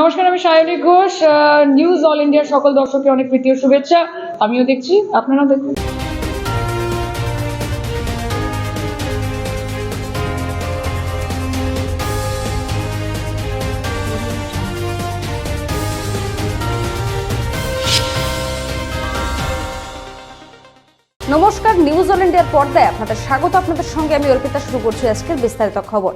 নমস্কার, আমি Sayani Ghosh news all ইন্ডিয়ার সকল দর্শকের অনেক প্রীতি শুভেচ্ছা। আমিও দেখছি, আপনারাও দেখুন। নমস্কার নিউজ অল ইন্ডিয়ার পর্দায় আপনাদের স্বাগত। আপনাদের সঙ্গে আমি অর্পিতা শুরু করছি আজকের বিস্তারিত খবর।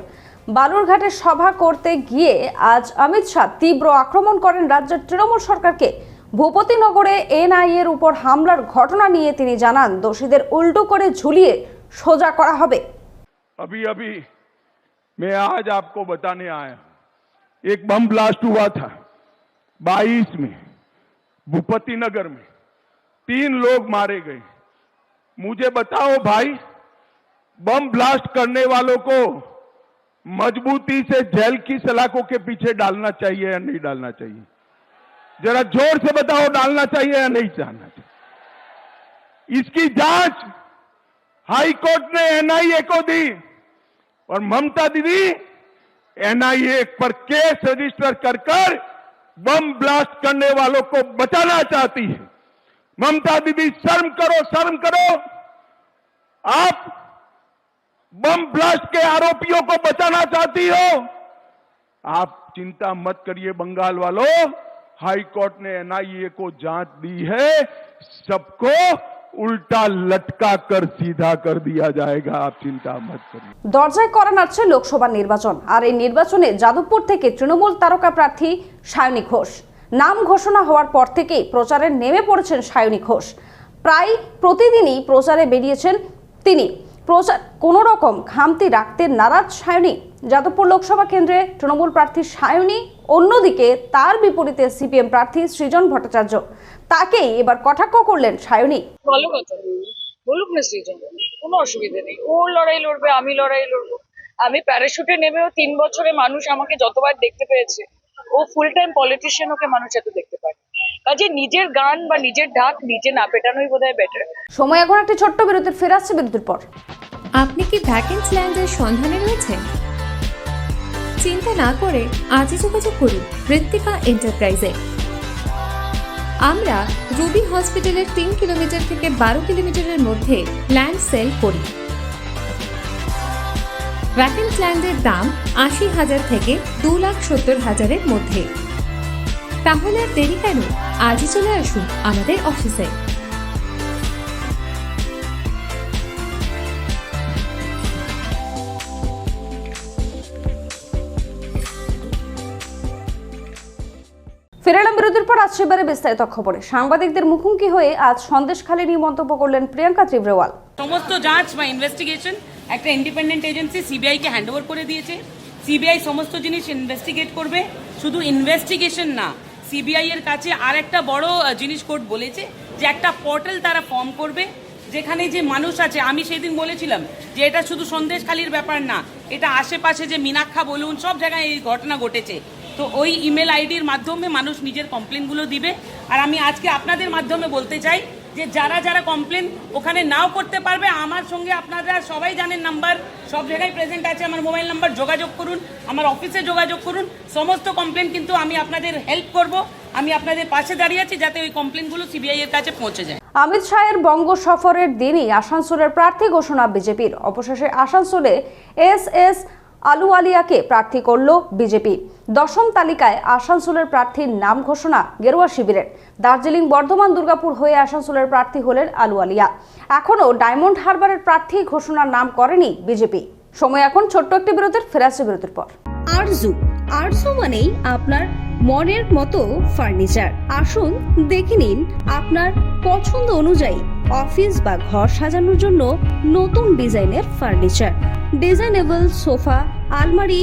বালুরঘাটে সভা করতে গিয়ে আজ অমিত শাহ তীব্র আক্রমণ করেন রাজ্যের তৃণমূল সরকারকে ভূপতিনগরে এনআইএ এর উপর হামলার ঘটনা নিয়ে তিনি জানান দোষীদের উল্টো করে ঝুলিয়ে সোজা করা হবে अभी अभी मैं आज आपको बताने आया हूं एक बम ब्लास्ट हुआ था 22 में भूपति नगर में तीन लोग मारे गए मुझे बताओ भाई बम ब्लास्ट करने वालों को मजबूती से जेल की सलाखों के पीछे डालना चाहिए या नहीं डालना चाहिए? जरा ज़ोर से बताओ, डालना चाहिए या नहीं डालना चाहिए? इसकी जाँच हाई कोर्ट ने एनआईए को दी और ममता दीदी, एनआईए पर केस रजिस्टर कर कर बम ब्लास्ट करने वालों को बचाना चाहती है। ममता दीदी, शर्म करो शर्म करो। आप बम ब्लास्ट के आरोपियों को बचाना चाहती हो आप चिंता मत करिए बंगाल वालों हाई कोर्ट ने एनआईए को जांच दी है सबको उल्टा लटका कर सीधा कर दिया जाएगा आप चिंता मत करिए দরজায় করা নাড়ছে লোকসভা নির্বাচন আর এই নির্বাচনে যাদবপুর থেকে তৃণমূল তারকা প্রার্থী সায়নী ঘোষ নাম ঘোষণা হওয়ার পর থেকেই প্রচারে নেমে পড়েছেন সায়নী ঘোষ প্রায় প্রতিদিনই প্রচারে বেরিয়েছেন তিনি প্রচার কোনো রকম খামতি রাখতে নারাজ সায়নী। যাদবপুর লোকসভা কেন্দ্রে তৃণমূল প্রার্থী সায়নী, অন্যদিকে তার বিপরীতে সিপিএম প্রার্থী সৃজন ভট্টাচার্য। তাকেই এবার কটাক্ষ করলেন সায়নী। ভালো কথা বলুক না সৃজন কোনো অসুবিধা নেই। ও লড়াই লড়বে, আমি লড়াই লড়বো। আমি প্যারাশুটে নেমেও তিন বছরে মানুষ আমাকে যতবার দেখতে পেয়েছে ও ফুল টাইম পলিটিশিয়ান ওকে মানুষ এত দেখতে পায়। কাজে নিজের গান বা নিজের ঢাক নিজে না পেটানোই বোধ হয় বেটার সময় এখন একটা ছোট্ট বিরতির ফেরা আসছে বিরতির পর। আপনি কি ভ্যাকেন্স ল্যান্ডের সন্ধানে রয়েছেন? চিন্তা না করে আজই যোগাযোগ করুন ঋত্বিকা এন্টারপ্রাইজে আমরা রুবি হসপিটালের তিন কিলোমিটার থেকে বারো কিলোমিটারের মধ্যে ল্যান্ড সেল করি। ভ্যাকেন্স ল্যান্ডের দাম আশি হাজার থেকে দু লাখ সত্তর হাজারের মধ্যে। তাহলে আর দেরি কেন? আজই চলে আসুন আমাদের অফিসে। ফিরে এলাম বিরতির পর আজ সেবারে বিস্তারিত খবরে। সাংবাদিকদের মুখোমুখি হয়ে আজ সন্দেশখালী নিয়ে মন্তব্য করলেন প্রিয়াঙ্কা ত্রিব্রেওয়াল সমস্ত যাঁচ বা ইনভেস্টিগেশন একটা ইন্ডিপেন্ডেন্ট এজেন্সি সিবিআইকে হ্যান্ড ওভার করে দিয়েছে। সিবিআই সমস্ত জিনিস ইনভেস্টিগেট করবে। শুধু ইনভেস্টিগেশন না সিবিআই এর কাছে আর একটা বড় জিনিস কোর্ট বলেছে যে একটা পোর্টাল তারা ফর্ম করবে, যেখানে যে মানুষ আছে, আমি সেদিন বলেছিলাম যে এটা শুধু সন্দেশখালির ব্যাপার না, এটা আশেপাশে যে মিনাক্ষা বলুন, সব জায়গায় এই ঘটনা ঘটেছে। তো ওই ইমেল আইডির মাধ্যমে মানুষ নিজের কমপ্লেনগুলো দিবে। আর আমি আজকে আপনাদের মাধ্যমে বলতে চাই যে যারা যারা কমপ্লেন ওখানে নাও করতে পারবে, আমার সঙ্গে আপনারা সবাই জানেন নাম্বার সব জায়গায় প্রেজেন্ট আছে, আমার মোবাইল নাম্বার যোগাযোগ করুন, আমার অফিসে যোগাযোগ করুন, সমস্ত কমপ্লেন কিন্তু আমি আপনাদের হেল্প করব, আমি আপনাদের পাশে দাঁড়িয়ে আছি যাতে ওই কমপ্লেনগুলো সিবিআই এর কাছে পৌঁছে যায়। অমিত শাহের বঙ্গ সফরের দিনই আসানসোলের প্রার্থী ঘোষণা বিজেপির। অবশেষে আসানসোলে এস এস আলুওয়ালিয়াকে প্রার্থী করল বিজেপি। দশম তালিকায় আসানসোলের প্রার্থীর নাম ঘোষণা গেরুয়া শিবিরের। দার্জিলিং, বর্ধমান, দুর্গাপুর হয়ে আসানসোলের প্রার্থী হলেন আলুওয়ালিয়া এখনও ডায়মন্ড হারবারের প্রার্থী ঘোষণার নাম করেনি বিজেপি। সময় এখন ছোট্ট একটি বিরতির ফেরাসে বিরতির পর। আরজু। আরজু মানেই আপনার মনের মতো ফার্নিচার। আসুন, দেখে নিন আপনার পছন্দ অনুযায়ী অফিস বা ঘর সাজানোর জন্য নতুন ডিজাইনের ফার্নিচার। ডিজাইনেবল সোফা, আলমারি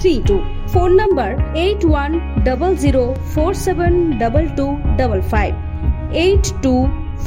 three two phone number eight one double zero four seven double two double five eight two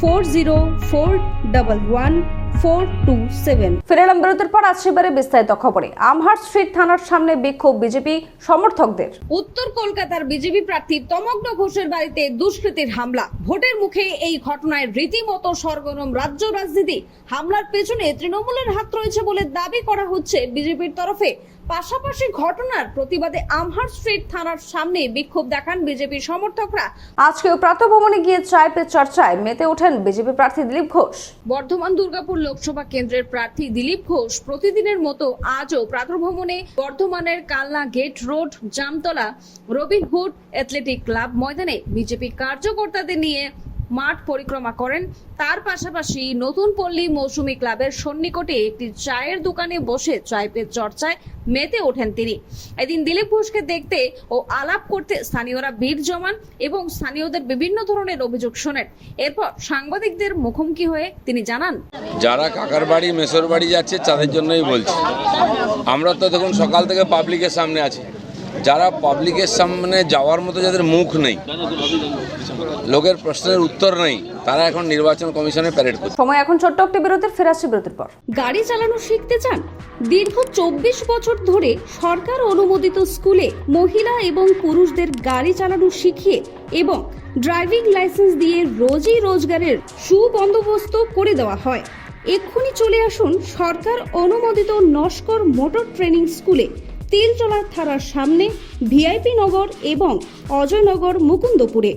four zero four double one four two seven ফিরে এলাম বিরতির পর আজ সেবারে বিস্তারিত খবরে। আমহাট স্ট্রিট থানার সামনে বিক্ষোভ বিজেপি সমর্থকদের। উত্তর কলকাতার বিজেপি প্রার্থী তমগ্ন ঘোষের বাড়িতে দুষ্কৃতীর হামলা। ভোটের মুখে এই ঘটনায় রীতিমতো সরগরম রাজ্য রাজনীতি। হামলার পেছনে তৃণমূলের হাত রয়েছে বলে দাবি করা হচ্ছে বিজেপির তরফে। পাশাপাশি ঘটনার প্রতিবাদে আমহার স্ট্রিট থানার সামনে বিক্ষোভ দেখান বিজেপি সমর্থকরা। আজকেও প্রাতঃভবনে গিয়ে চায় পে চর্চায় মেতে ওঠেন বিজেপি প্রার্থী দিলীপ ঘোষ। বর্ধমান দুর্গাপুর লোকসভা কেন্দ্রের প্রার্থী দিলীপ ঘোষ প্রতিদিনের মতো আজও প্রাতর্ভ্রমণে বর্ধমানের Kalna gate road Jamtala Robinhood athletic club ময়দানে বিজেপি কার্যকর্তাদের নিয়ে মাঠ পরিক্রমা করেন। তার পাশাপাশি নতুন পল্লী মৌসুমী ক্লাবের সন্নিকটে একটি চায়ের দোকানে বসে চায় পে চর্চায় মেতে ওঠেন তিনি। এদিন দিলীপ ঘোষকে দেখতে ও আলাপ করতে স্থানীয়রা ভিড় জমান এবং স্থানীয়দের বিভিন্ন ধরনের অভিযোগ শোনেন। এরপর সাংবাদিকদের মুখোমুখি হয়ে তিনি জানান, যারা কাকার বাড়ি, মেসর বাড়ি যাচ্ছে, তাদের জন্যই বলছি। আমরা তো দেখুন সকাল থেকে পাবলিকের সামনে আছি। যারা পাবলিকের সামনে যাওয়ার মতো যাদের মুখ নেই লোকের প্রশ্নের উত্তর নেই তারা এখন নির্বাচন কমিশনে প্যারেড করছে। সময় এখন ছোট্ট একটি বিরতির ফিরে আসছি বিরতির পর। গাড়ি চালানো শিখতে চান? দীর্ঘ চব্বিশ বছর ধরে সরকার অনুমোদিত স্কুলে মহিলা এবং পুরুষদের গাড়ি চালানো শিখিয়ে এবং ড্রাইভিং লাইসেন্স দিয়ে রোজই রোজগারের সুবন্দোবস্ত করে দেওয়া হয়। এক্ষুনি চলে আসুন সরকার অনুমোদিত নস্কর মোটর ট্রেনিং স্কুলে। তিলচলার থানার সামনে ভিআইপি নগর এবং অজয়নগর মুকুন্দপুরে।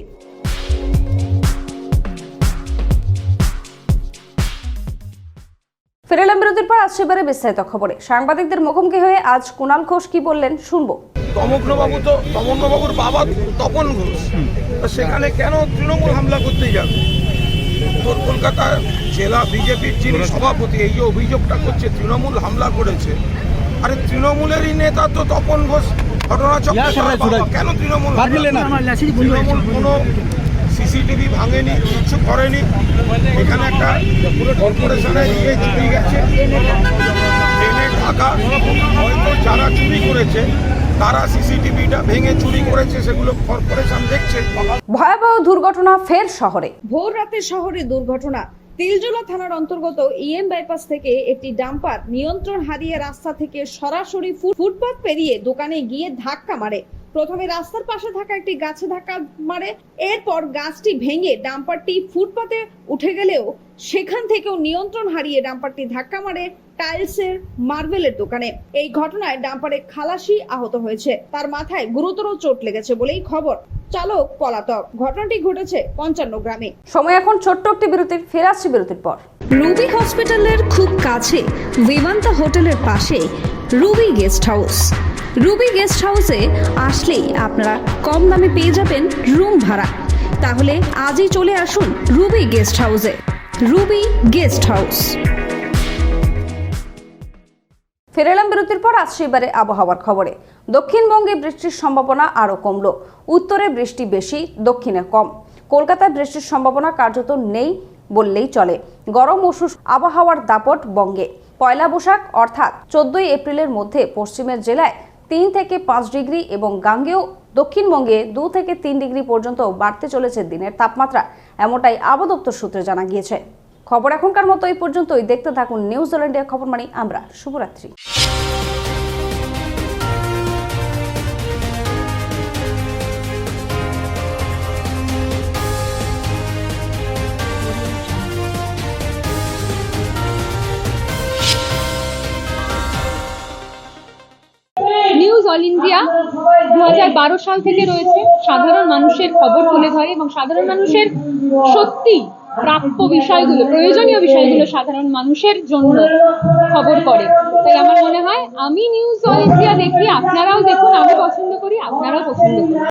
ফিরে এলাম বিরতির পর আজ সেবারে বিস্তারিত খবরে। সাংবাদিকদের মুখোমুখি হয়ে আজ কুণাল ঘোষ কি বললেন শুনব। তমগ্নবাবু তো তমগ্নবাবুর বাবা তপন ঘোষ। সেখানে কেন তৃণমূল হামলা করতে যাবে? উত্তর কলকাতার জেলা বিজেপির যিনি সভাপতি এই যে অভিযোগটা করছে তৃণমূল হামলা করেছে আরে তৃণমূলেরই নেতা তো তপন ঘোষ ঘটনাচক্রে তার কেন তৃণমূল? তৃণমূল কোনো সিসিটিভি ভাঙেনি কিছু করেনি। এখানে একটা পুরো কর্পোরেশনে গিয়ে চুরি গেছে। ট্রেনে ঢাকা হয়তো যারা চুরি করেছে তারা সিসিটিভিটা ভেঙে চুরি করেছে সেগুলো কর্পোরেশন দেখছে। ভয়াবহ দুর্ঘটনা ফের শহরে। ভোর রাতে শহরে দুর্ঘটনা। তিলজোলা থানার অন্তর্গত ইএম বাইপাস থেকে একটি ডাম্পার নিয়ন্ত্রণ হারিয়ে রাস্তা থেকে সরাসরি ফু- ফুটপাত পেরিয়ে দোকানে গিয়ে ধাক্কা মারে। প্রথমে রাস্তার পাশে থাকা একটি গাছে ধাক্কা মারে। এরপর গাছটি ভেঙে ডাম্পারটি ফুটপাতে উঠে গেলেও সেখান থেকেও নিয়ন্ত্রণ হারিয়ে ডাম্পারটি ধাক্কা মারে টাইলসের মার্বেলের দোকানে। এই ঘটনায় ডাম্পারে খালাসি আহত হয়েছে। তার মাথায় গুরুতর চোট লেগেছে বলেই খবর। চালক পলাতক। ঘটনাটি ঘটেছে পঞ্চান্ন গ্রামে। সময় এখন ছোট্ট একটি বিরতির ফিরে আসছি বিরতির পর। রুবি হসপিটালের খুব কাছে বিমান্তা হোটেলের পাশে Ruby guest house. Ruby guest হাউসে আসলেই আপনারা কম দামে পেয়ে যাবেন রুম ভাড়া। তাহলে আজই চলে আসুন রুবি গেস্ট হাউসে। Ruby guest house. ফিরে এলাম বিরতির পর আজ এবারে আবহাওয়ার খবরে। দক্ষিণবঙ্গে বৃষ্টির সম্ভাবনা আরও কমলো। উত্তরে বৃষ্টি বেশি, দক্ষিণে কম। কলকাতায় বৃষ্টির সম্ভাবনা কার্যত নেই বললেই চলে। গরম ও আবহাওয়ার দাপট বঙ্গে। পয়লা বৈশাখ, অর্থাৎ চোদ্দই এপ্রিলের মধ্যে পশ্চিমের জেলায় তিন থেকে পাঁচ ডিগ্রি এবং গাঙ্গেয় দক্ষিণবঙ্গে দু থেকে তিন ডিগ্রি পর্যন্ত বাড়তে চলেছে দিনের তাপমাত্রা, এমনটাই আবহাওয়া দপ্তর সূত্রে জানা গিয়েছে। খবর এখনকার মতো এই পর্যন্তই। দেখতে থাকুন নিউজ ইন্ডিয়া খবর মানে আমরা। শুভরাত্রি। অল ইন্ডিয়া দু হাজার বারো সাল থেকে রয়েছে। সাধারণ মানুষের খবর তুলে ধরে এবং সাধারণ মানুষের সত্যি প্রাপ্য বিষয়গুলো, প্রয়োজনীয় বিষয়গুলো সাধারণ মানুষের জন্য খবর করে। তাই আমার মনে হয়, আমি নিউজ অল ইন্ডিয়া দেখি, আপনারাও দেখুন, আমি পছন্দ করি, আপনারাও পছন্দ করুন।